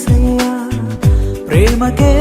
ప్రియమైన ప్రేమకే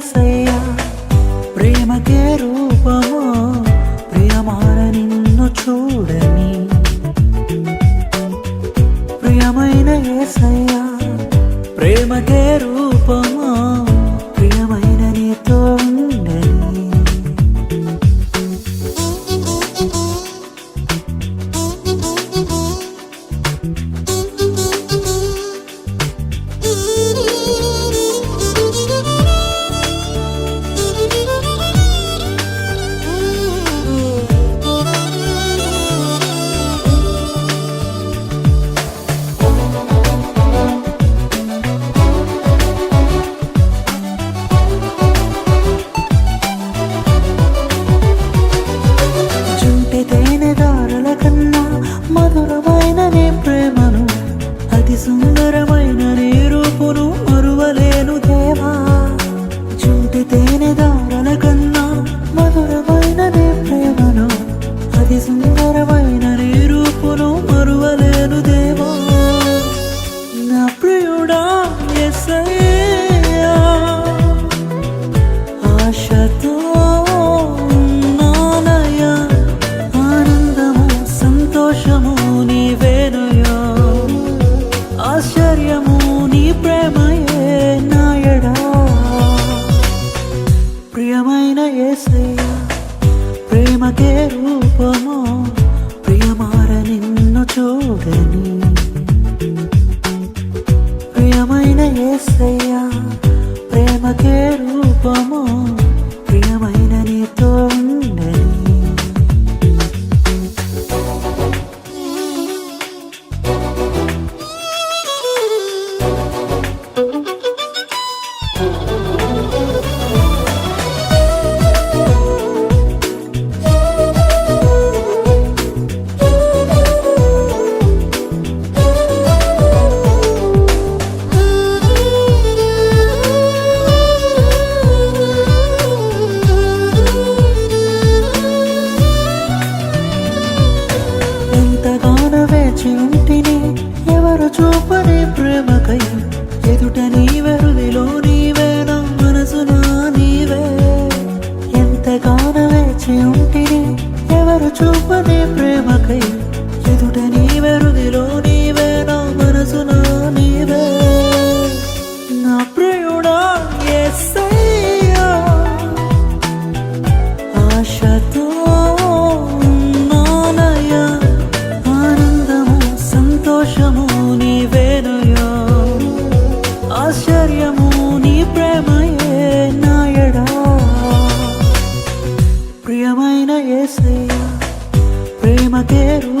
say ಕನೀವ ప్రేమకే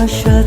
的设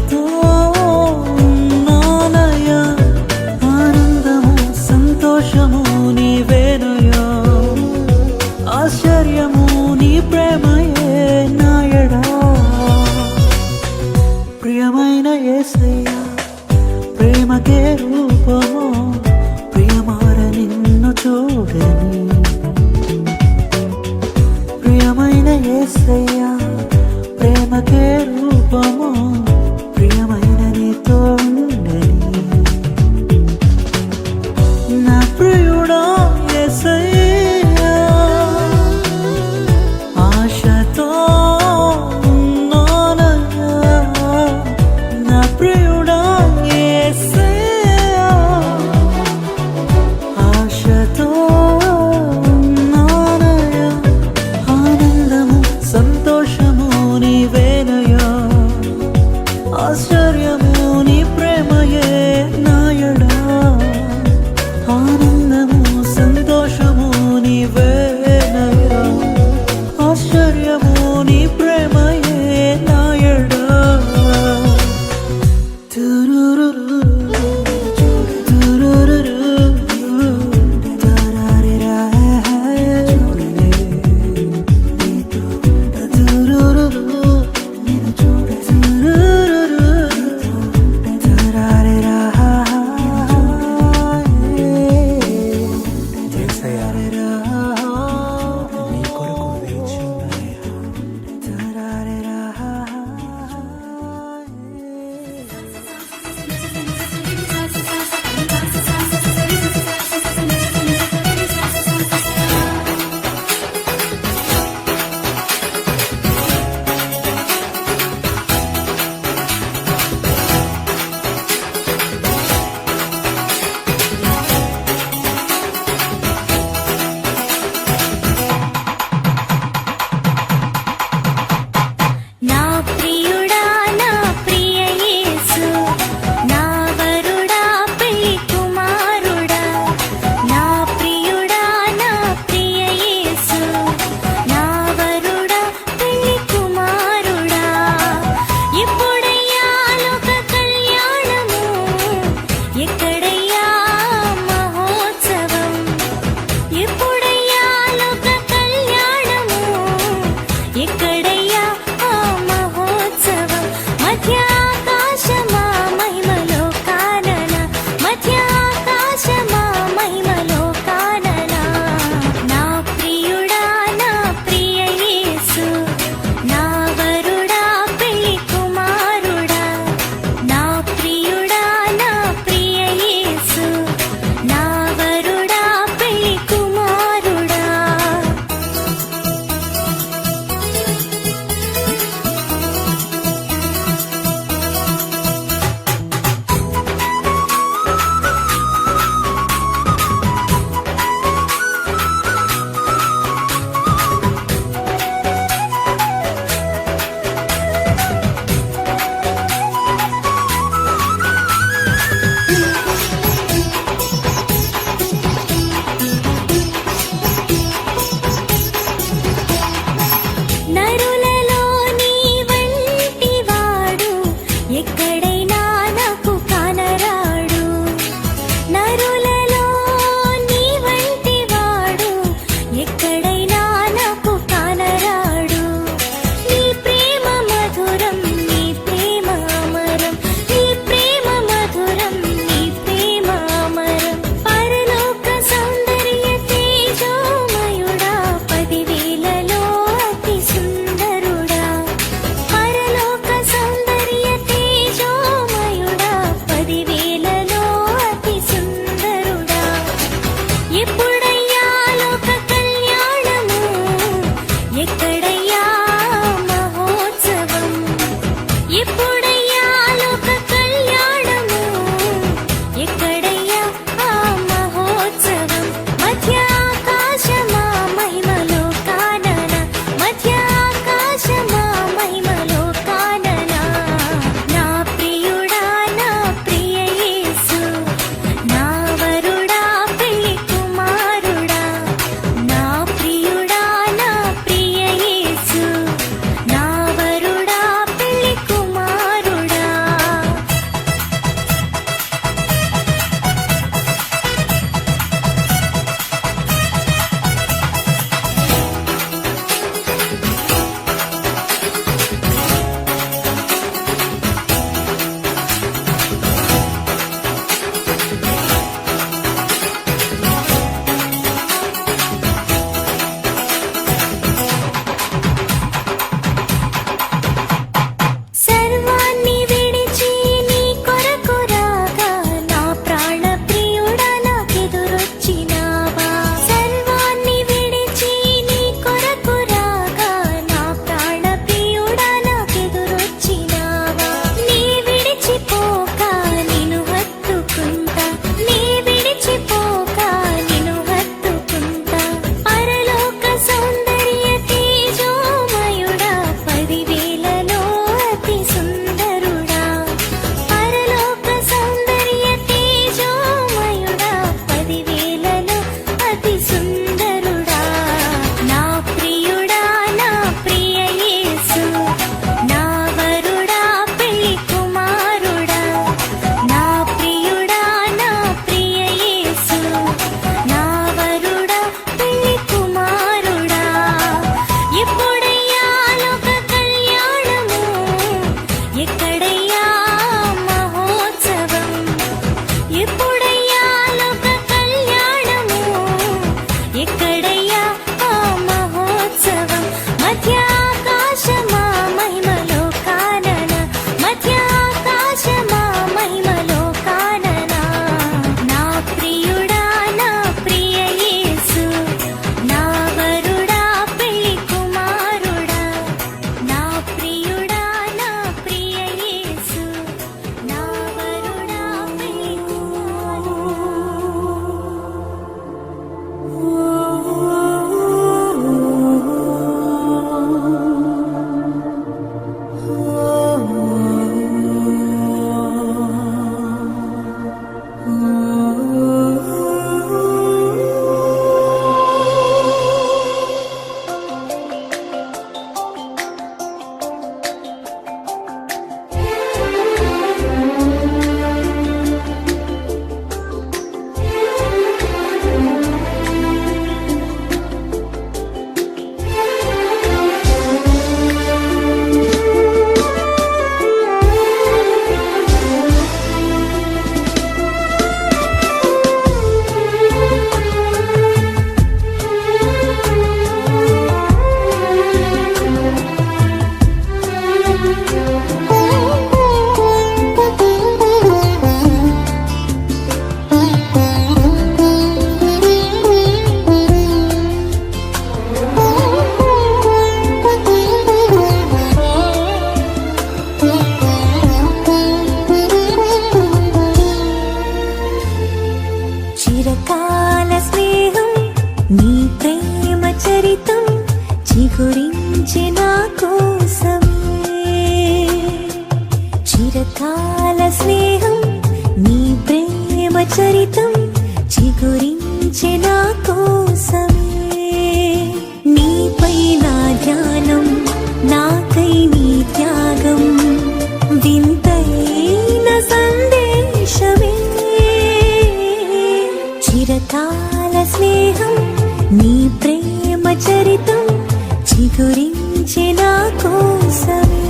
చిగురించే నా కోసమే.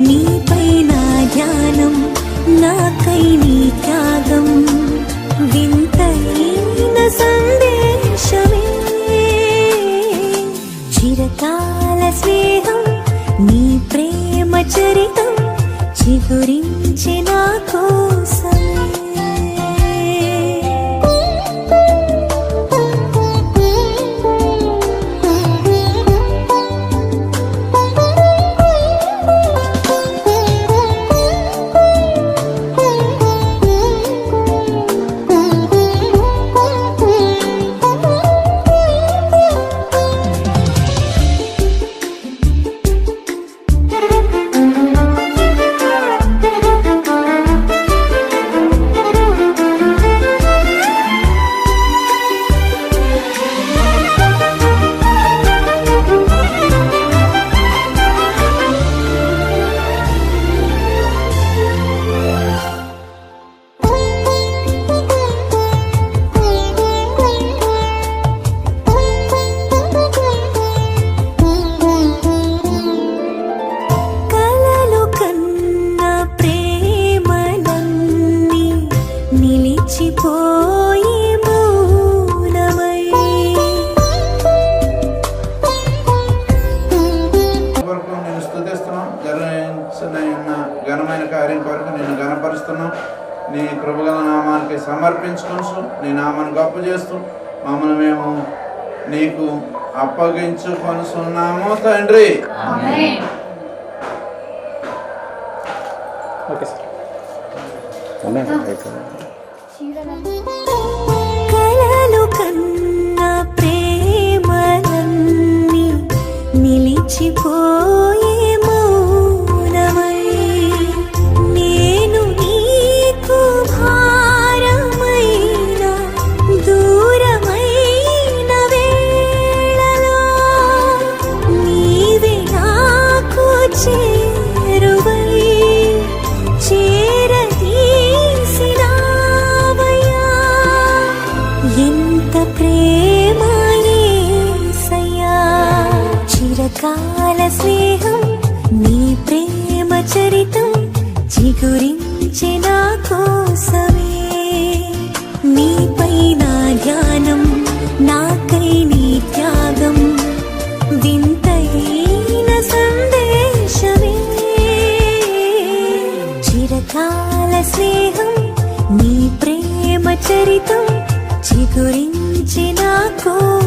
నీపై నా ధ్యానం నాకై నీ త్యాగం. వింతైన సందేశమే. చిరకాల స్నేహం నీ ప్రేమ చరితం చిగురించే నీకు అప్పగించుకొనుచున్నాము తండ్రి. కలలు కన్న ప్రేమలన్నీ నిలిచిపోయే కాల స్నేహం నీ ప్రేమ చరితం చిగురించే నా కోసమే. నీపై నా ధ్యానం నాకై నీ త్యాగం వింతైన సందేశమే. చిరకాల స్నేహం నీ ప్రేమ చరితం చిగురించి నా కోసమే